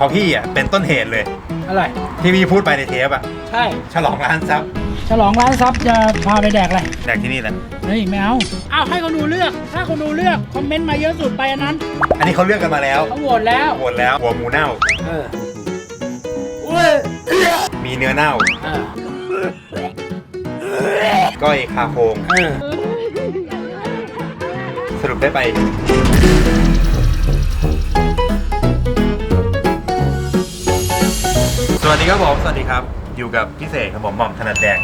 เพราะพี่อะเป็นต้นเหตุเลย อะไร ที่พี่พูดไปในเทปอะใช่ ฉลองร้านซับฉลองร้านซับจะพาไปแดกอะไร แดกที่นี่แหละเฮ้ยไม่เอาอ้าวให้คนดูเลือก ถ้าคนดูเลือก คอมเมนต์มาเยอะสุดไปอันนั้นอันนี้เขาเลือกกันมาแล้วเขาโหวตแล้วโหวตแล้วหัวหมูเน่า เออเว้ยมีเนื้อเน่า เออก้อยคาโครงเออสรุปได้ไป วัสดีครับผม สวัสดีครับ อยู่กับพี่เสกครับผมหม่อมถนัดแดง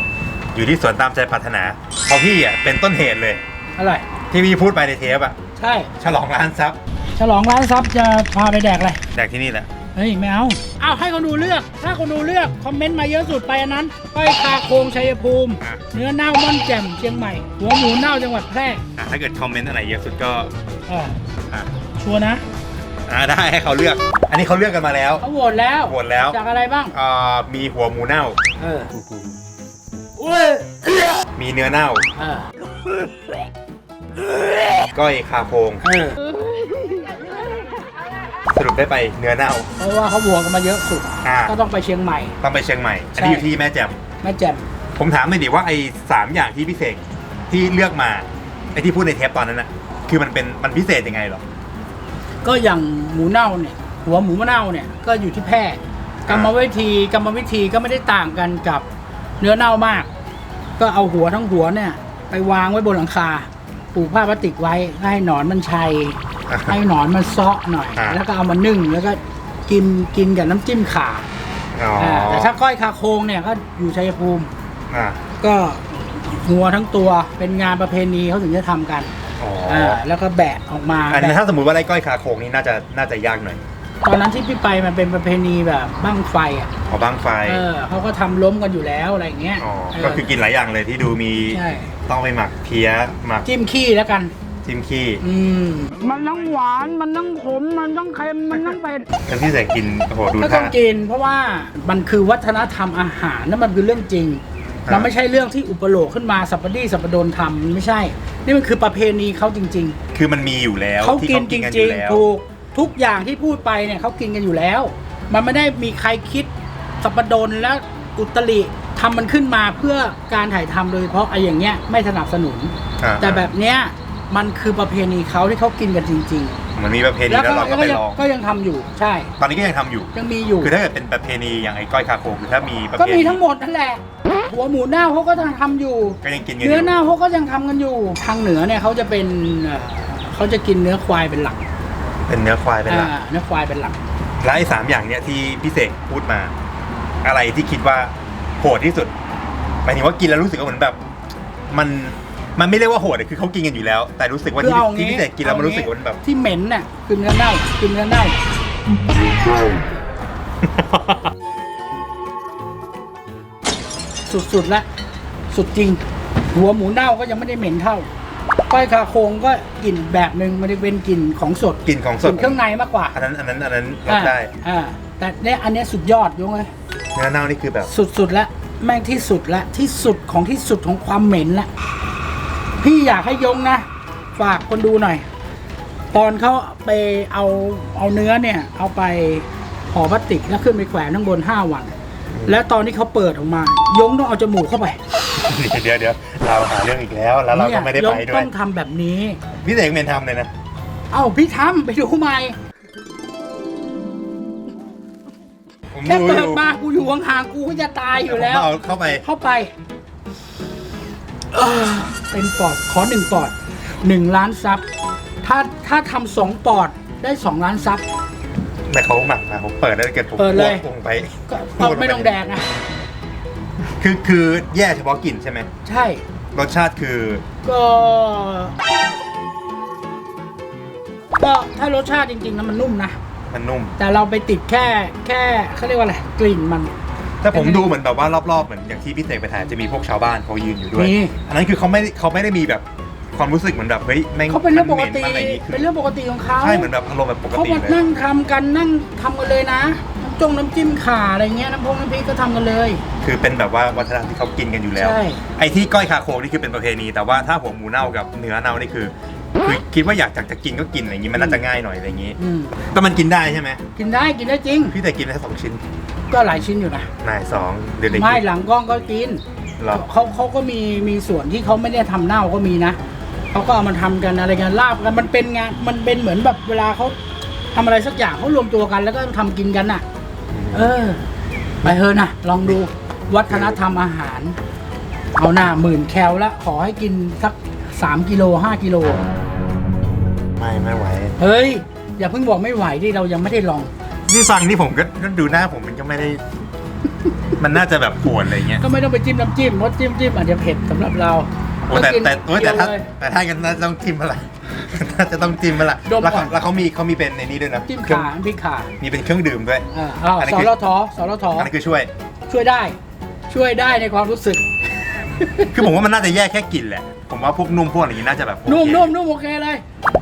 อยู่ที่สวนตามใจปรารถนาเพราะพี่อะเป็นต้นเหตุเลย อะไร ที่พี่พูดไปในเทปอะ ใช่ ฉลองร้านซับฉลองร้านซับจะพาไปแดกอะไร แดกที่นี่แหละ เฮ้ยไม่เอาอ้าวให้คนดูเลือก ถ้าคนดูเลือก คอมเมนต์มาเยอะสุดไปอันนั้นก้อยคาโครงชัยภูมิ อะ เนื้อเน่าม่อนแจ่มเชียงใหม่ หัวหมูเน่าจังหวัดแพร่อะถ้าเกิดคอมเมนต์อะไรเยอะสุดก็เอออะชัวร์นะ อะได้ให้เขาเลือก อันนี้เขาเลือกกันมาแล้ว เขาโหวตแล้วโหวตแล้ว จากอะไรบ้าง อ่ามีหัวหมูเน่า เออเว้ยมีเนื้อเน่า เออก้อยคาโครงเออสรุปได้ไปเนื้อเน่า เพราะว่าเขาโหวตกันมาเยอะสุด อ่า ก็ต้องไปเชียงใหม่ ต้องไปเชียงใหม่ อันนี้ใช่อยู่ที่แม่แจ่มแม่แจ่มผมถามหน่อยดิว่าไอ้สามอย่างที่พิเศษที่เลือกมาไอ้ที่พูดในเทปตอนนั้นน่ะคือมันเป็นมันพิเศษยังไงเหรอ ก็อย่างหมูเน่าเนี่ยหัวหมูมะเน่าเนี่ยก็อยู่ที่แพร่กรรมวิธีกรรมวิธีก็ไม่ได้ต่างกันกับเนื้อเน่ามาก ก็เอาหัวทั้งหัวเนี่ย ไปวางไว้บนหลังคาปลูกผ้าพลาสติกไว้ให้หนอนมันชัยอ่าให้หนอนมันเซาะหน่อย อ่า แล้วก็เอามานึ่งแล้วก็กินกินกับน้ำจิ้มข่าอ๋อาแต่ถ้าก้อยคาโคงเนี่ยก็อยู่ชัยภูมิ อ่า ก็งัวทั้งตัวเป็นงานประเพณีเขาถึงจะทำกัน อ๋ออ่าแล้วก็แบะออกมาอันนี้แบะถ้าสมมติว่าไอ้ก้อยคาโคงนี่น่าจะน่าจะยากหน่อยตอนนั้นที่พี่ไปมันเป็นประเพณีแบบบั้งไฟอะขอบ้างไฟเออเขาก็ทำล้มกันอยู่แล้วอะไรอย่างเงี้ยอ๋อเออก็คือกินหลายอย่างเลยที่ดูมีใช่ต้องไปหมักเพี้ยหมักจิ้มขี้แล้วกัน จิ้มขี้อืมมันต้องหวาน มันต้องขม มันต้องเค็ม มันต้องเผ็ด แล้วพี่เสกกินโอ้โหดูก็ต้ท่า องกินเพราะว่ามันคือวัฒนธรรมอาหารนั่นมันคือเรื่องจริงอ่ามันไม่ใช่เรื่องที่อุปโลกขึ้นมาสัปปดีสัปปดนทำมันไม่ใช่ นี่มันคือประเพณีเขาจริง คือมันมีอยู่แล้วๆ เขาที่กินจกัริองยู่แล้วๆถูกทุกอย่างที่พูดไปเนี่ยเขากินกันอยู่แล้ว มันไม่ได้มีใครคิดสัปปดนและอุตริทำมันขึ้นมาเพื่อการถ่ายทำโดยเฉพาะไอ้อย่างเงี้ยไม่สนับสนุน อ่าแต่แบบเนี้ยมันคือประเพณีเขาที่เขากินกันจริง มันมีประเพๆ ณีแล้วแล้วก็เราก็แล้วไปก็ยังลอง ก็ยังทำอยู่ใช่ ตอนนี้ก็ยังทำอยู่ ยังมีอยู่ คือถ้าเกิดเป็นประเพณีอย่างไอ้ก้อยคาโคงคือถ้ามีประเพก็ณีมีทั้งหมดนั่นแหละ หัวหมูเน่าเขาก็ยังทำอยู่ ก็ยังกินกันอเนื้อยู่เน่าเขาก็ยังทำกันอยู่ ทางเหนือเนี่ยเขาจะเป็นเอ่อเขาจะกินเนื้อควายเป็นหลักเป็นเนื้อควายเป็นหลักอ่าเนื้อควายเป็นหลัก และไอ้สามอย่างเนี้ยที่พี่เสกพูดมา อะไรที่คิดว่าโหดที่สุดหมายถึงว่ากินแล้วรู้สึกว่าเหมือนแบบ มันมันไม่เรียกว่าโหดอะคือเขากินกันอยู่แล้ว แต่รู้สึกว่าคือที่เอาที่งี้พี่เสกกินแล้วมันเอางี้รู้สึกว่ามันแบบ ที่เหม็นน่ะคือเนื้อเน่าคือเนื้อเน่า สุดๆละสุดจริง หัวหมูเน่าก็ยังไม่ได้เหม็นเท่าก้อยคาโคงก็กลิ่นแบบหนึ่งมันจะเป็นกลิ่นของสดกินของสกดลิ่นเครื่องในมากกว่า อันนั้นอันนั้นอันนั้นรับได้อ่าแต่เนี่ยอันเนี้ยสุดยอดยงเลยเนื้อเน่านี่คือแบบสุดๆแล้วแม่งที่สุดแล้วที่สุดของที่สุดของความเหม็นละพี่อยากให้ยงนะ ฝากคนดูหน่อย ตอนเขาไปเอาเอาเนื้อเนี่ย เอาไปห่อพลาสติกแล้วขึ้นไปแขวนข้างบนห้าวัน แล้วตอนที่เขาเปิดออกมา ยงต้องเอาจมูกเข้าไปเดี๋ยวเดี๋ยวเราหาเรื่องอีกแล้ว แล้วเราก็ไม่ได้ยไปงด้วต้ยองทำแบบนี้ พี่เสกเมนทำเลยนะ เอ้าพี่ทำไปดูใหม่ผมแค่ดูเปิอดยู่มากูอยู่ห่างๆกูก็จะตายอยู่แล้วผมเอาเข้าไปเข้าไปเออเป็นปอดขอหนึ่งปอดหนึ่งล้านซับถ้าถ้าทำสองปอดได้สองล้านซับ แต่เขาหมักมาผมเปิดแล้วเกิดผมเปิดเลยอ้วกลงไปก็ก็ไม่ต้องแดกนะคือคือแย่เฉพาะกลิ่นใช่ไหมใช่ รสชาติคือ ก็ก็ถ้ารสชาติจริงๆนะมันนุ่มนะ มันนุ่ม แต่เราไปติดแค่แค่เขาเรียกว่าอะไรกลิ่นมันถ้าผมดูเหมือนแบบว่ารอบๆเหมือนอย่างที่พี่เสกไปถ่ายจะมีพวกชาวบ้านเขายืนอยู่ด้วย มี อันนั้นคือเขาไม่เขาไม่ได้มีแบบ ความรู้สึกเหมือนแบบเฮ้ยแม่งเขาเป็นเรื่องปกติ มันหม็นอะไรอย่างงี้คืเป็นเรื่องปกติของเขาใช่เหมือนแบบอารมณ์แบบปกเขาติมาเลยนั่งทำกันนั่งทำกันเลยนะน้ำจงน้ำจิ้มข่าอะไรเงี้ยน้ำพงน้ำพริกก็ทำกันเลย คือเป็นแบบว่าวัฒนธรรมที่เขากินกันอยู่แล้ว ใช่ ไอ้ที่ก้อยคาโคนี่คือเป็นประเพณี แต่ว่าถ้าหัวหมูเน่ากับเนื้อเน่านี่คือคือคิดว่าอยากจะกินก็กินอะไรอย่างงี้มันน่าจะง่ายหน่อยอะไรอย่างงี้ อืมแต่มันกินได้ใช่ไหมกินได้กินได้จริง พี่แต่กินแค่สองชิ้นก็หลายชิ้นอยู่นะนายสองเดี๋ยวเด็กไม่หลังกล้องก็กินหรอเขาเขาก็มีมีส่วนที่เขาไม่ได้ทำเน่าก็มีนะ เขาก็เอามาทำกันอะไรกันลาบกันมันเป็นงานมันเป็นเหมือนแบบเวลาเขาทำอะไรสักอย่างเขารวมตัวกันแล้วก็ทำกินกันน่ะ เออ ไปเถอะนะลองดูวัฒนธรรมอาหาร เอาหน้าหมื่นแคลละขอให้กินสักสามกิโลห้ากิโลไม่ไม่ไหว เฮ้ย อย่าเพิ่งบอกไม่ไหวที่เรายังไม่ได้ลองนี่ฟังนี่ผมก็ก็ดูหน้าผมมันก็ไม่ได้ มันน่าจะแบบปวดอะไรเงี้ยก็ไม่ต้องไปจิ้มน้ำจิ้มเพราะจิ้มจิ้มอาจจะเผ็ดสำหรับเรา โอ้แต่ก็กินแต่โอ้ยแต่ถ้าเดียวเลยแต่ถ้ากันน่าจะต้องจิ้มอะไรน่าจะต้องจิ้มอะไรดมแล้วก่เขาอนแล้วเขามีเขามีเป็นในนี้ด้วยนะจิ้มเครื่องขาพริกขามีเป็นเครื่องดื่มด้วย อ่าอ้าวอันนี้สคือ รทสรทอันนี้คือช่วย ช่วยได้ ช่วยได้ในความรู้สึก คือผมว่ามันน่าจะแยกแค่กลิ่นแหละ ผมว่าพวกนุ่มพวกอะไรอย่างนี้น่าจะแบบโอเคนุ่มนุ่มนุ่มโอเคเลย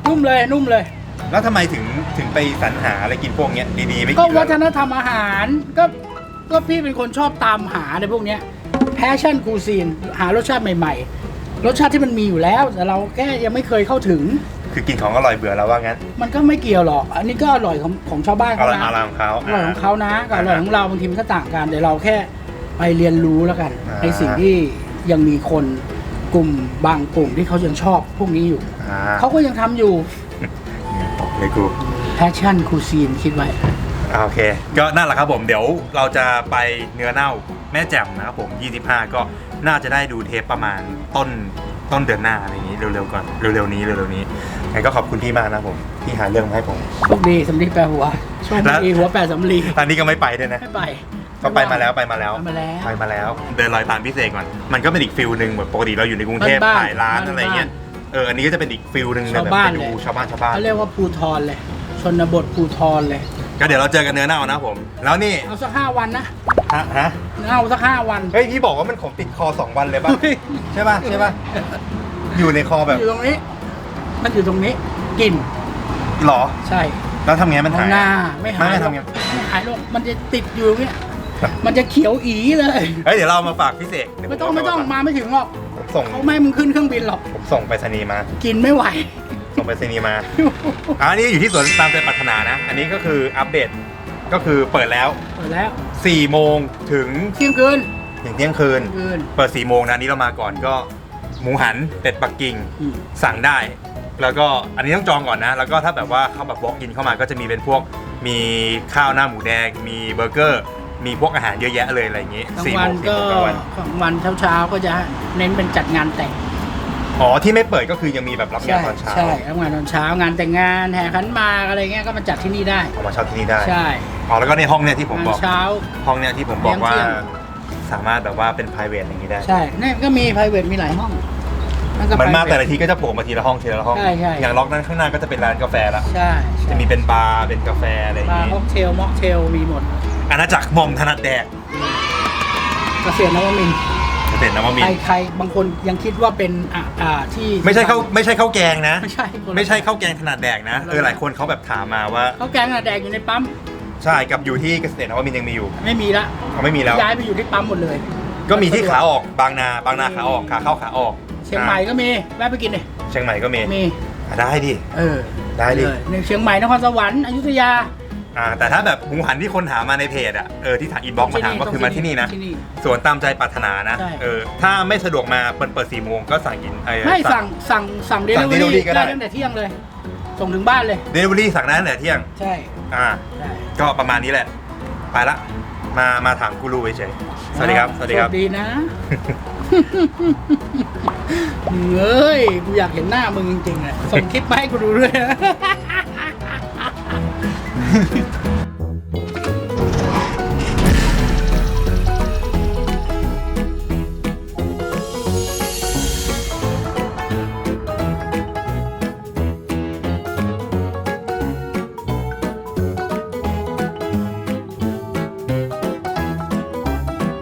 นุ่มเลยนุ่มเลย แล้วทำไมถึงถึงไปสรรหาอะไรกินพวกเนี้ยดีๆไม่ก็กินวัแล้วฒนธรรมอาหารก็ก็พี่เป็นคนชอบตามหาในพวกเนี้ยแพชชั่นคูซีนหารสชาติใหม่ๆ รสชาติที่มันมีอยู่แล้ว แต่เราแค่ยังไม่เคยเข้าถึง คือกินของอร่อยเบื่อแล้วว่างั้นมันก็ไม่เกี่ยวหรอก อันนี้ก็อร่อยของของชาวบ้านอเขาร่อยนะอร่อยของเขาอร่อยของเขานะกับอร่อยของเราบางทีมันก็ต่างกันเดี๋ยวเราแค่ไปเรียนรู้แล้วกันอ่าในสิ่งที่ยังมีคนกลุ่มบางกลุ่มที่เขายังชอบพวกนี้อยู่อ่าเขาก็ยังทำอยู่เลยกู passion cuisine คิดไว้ อ่าโอเค ก็นั่นแหละครับผม เดี๋ยวเราจะไปเนื้อเน่า แม่แจ่มนะครับผม 25 ก็น่าจะได้ดูเทปประมาณต้นต้นเดือนหน้าอะไรอย่างนี้เร็วๆก่อนเร็วๆนี้เร็วๆนี้งั้นก็ขอบคุณพี่มากนะครับผมที่หาเรื่องมาให้ผมโชคดีสำลีแปลหัวโชคแล้วดีหัวแปดสำลีตอนนี้ก็ไม่ไปด้วยนะไม่ไปก็ไปมาแล้วไปมาแล้วไปมาแล้วไปมาแล้ว เดินรอยตามพิเศษก่อนมันก็เป็นอีกฟิลหนึ่งเหมือนปกติเราอยู่ในกรุงเทพบ้านๆถ่ายร้านบ้านๆอะไรเงี้ยเอออันนี้ก็จะเป็นอีกฟิลหนึ่งชาวบ้านแบบไปเลยดูชาวบ้านชาวบ้านเขาเรียกว่าภูทรเลยชนบทภูทรเลย ก็เดี๋ยวเราเจอกันเนื้อเน่านะครับผม แล้วนี่เอาสักห้าวันนะฮะฮะเอาสักห้าวัน เฮ้ยพี่บอกว่ามันขมติดคอสองวันเลยป่ะ ใช่ป่ะใช่ป่ะอยู่ในคอแบบอยู่ตรงนี้ มันอยู่ตรงนี้กลิ่นหรอ ใช่แล้วทำไงมันเอาหายหน้าไม่หายไม่หรอกทำไงไม่หายหรอกมันจะติดอยู่อย่างเงี้ยมันจะเขียวอีเลยเฮ้ยเดี๋ยวเรามาฝากพี่เสกเดี๋ยวไม่ต้องผไม่ต้องมาไม่ถึงหรอกผมส่งเขาไม่ให้มึงขึ้นเครื่องบินหรอกผมส่งไปรษณีย์มา กินไม่ไหวส่ งไปรษณีย์มาอะอันนี้อยู่ที่สวนตามใจปรารถนานะ อันนี้ก็คืออัปเดตก็คือเปิดแล้ว เปิดแล้ว4โมงถึงเที่ยงคืนถึงเที่ยงคืนเที่ยงคืน เปิด4โมงนะอันนี้เรามาก่อนก็หมูหันเป็ดปักกิ่ง อืม สั่งได้ แล้วก็อันนี้ต้องจองก่อนนะ แล้วก็ถ้าแบบว่าเขาแบบวอล์กอินเข้ามาก็จะมีเป็นพวกมีข้าวหน้าหมูแดง มีเบอร์เกอร์ มีพวกอาหารเยอะแยะเลยอะไรอย่างงี้กลางสี่วัโมนงสี่ก็โมงกลางวันกลางวันเช้าๆก็จะเน้นเป็นจัดงานแต่ง อ๋อที่ไม่เปิดก็คือยังมีแบบรับงานตอนเช้าใช่รับงานตอนเช้างานแต่งงานแห่ขันหมากอะไรเงี้ยก็มาจัดที่นี่ได้เอามาเช่าที่นี่ได้ใช่อ๋อแล้วก็ในห้องเนี่ยที่ผมงานบอกเช้าห้องเนี่ยที่ผมบอกว่าเที่ยงสามารถแบบว่าเป็น p r i v a t อย่างนี้ได้ใช่นี่ก็มี private มีหลายห้องนั่นก็มันมา private แต่ละทีก็จะโผล่มาทีละห้องทีละห้องใช่ใช่อย่างล็อกนั้นข้างหน้าก็จะเป็นร้านกาแฟละใช่ใช่จะมีเป็นบาร์เป็นกาแฟอะไรอย่างบาร์นี้ค็อกเทลม็อกเทลมีหมดอาณาจักรหม่อมถนัดแดกเกษตรนวมินทร์ เห็นนะว่ามีใครใครบางคนยังคิดว่าเป็นอ่าอ่าที่ไม่ใช่ข้าวไม่ใช่ข้าวแกงนะ ไม่ใช่คนละไม่ใช่ข้าวแกงถนัดแดกนะคนละเออหลายคนเขาแบบถามมาว่าเขาแกงอะแดกอยู่ในปั๊มใช่กับอยู่ที่เกษตรนวมินทร์ยังมีอยู่ไม่มีละเขาไม่มีแล้ว ย้ายไปอยู่ที่ปั๊มหมดเลยก็มีที่ขาออกบางนาบางนาขาออกขาเข้าขาออกเชียงใหม่ก็มีแวะไปกินดิเชียงใหม่ก็มีมี อะได้ดิ เออได้ดิ เลยในเชียงใหม่นครสวรรค์อยุธยา อ่าแต่ถ้าแบบหมูหันที่คนถามมาในเพจอะเออที่ถามอินบ็อกมาถามก็คือมาที่นี่นะที่นี่สวนตามใจปรารถนานะใช่ เออถ้าไม่สะดวกมาเปิดเปิดสี่โมงก็สั่งกินไอ้ไม่สั่งสั่งสั่งเดลิสั่งเวอ delivery รี่ก็ได้ ได้ตั้งแต่เที่ยงเลย ส่งถึงบ้านเลย เดลิเวอรี่สั่งได้ตั้งแต่เที่ยงใช่อ่า ได้ก็ประมาณนี้แหละ ไปละ มามาถามกูรูเฉยๆสวัสดีครับ สวัสดีครับโชดีนะเอ้ยกูอยากเห็นหน้ามึงจริงๆเลยส่งคลิปมาให้กูดูด้วยนะ Yeah.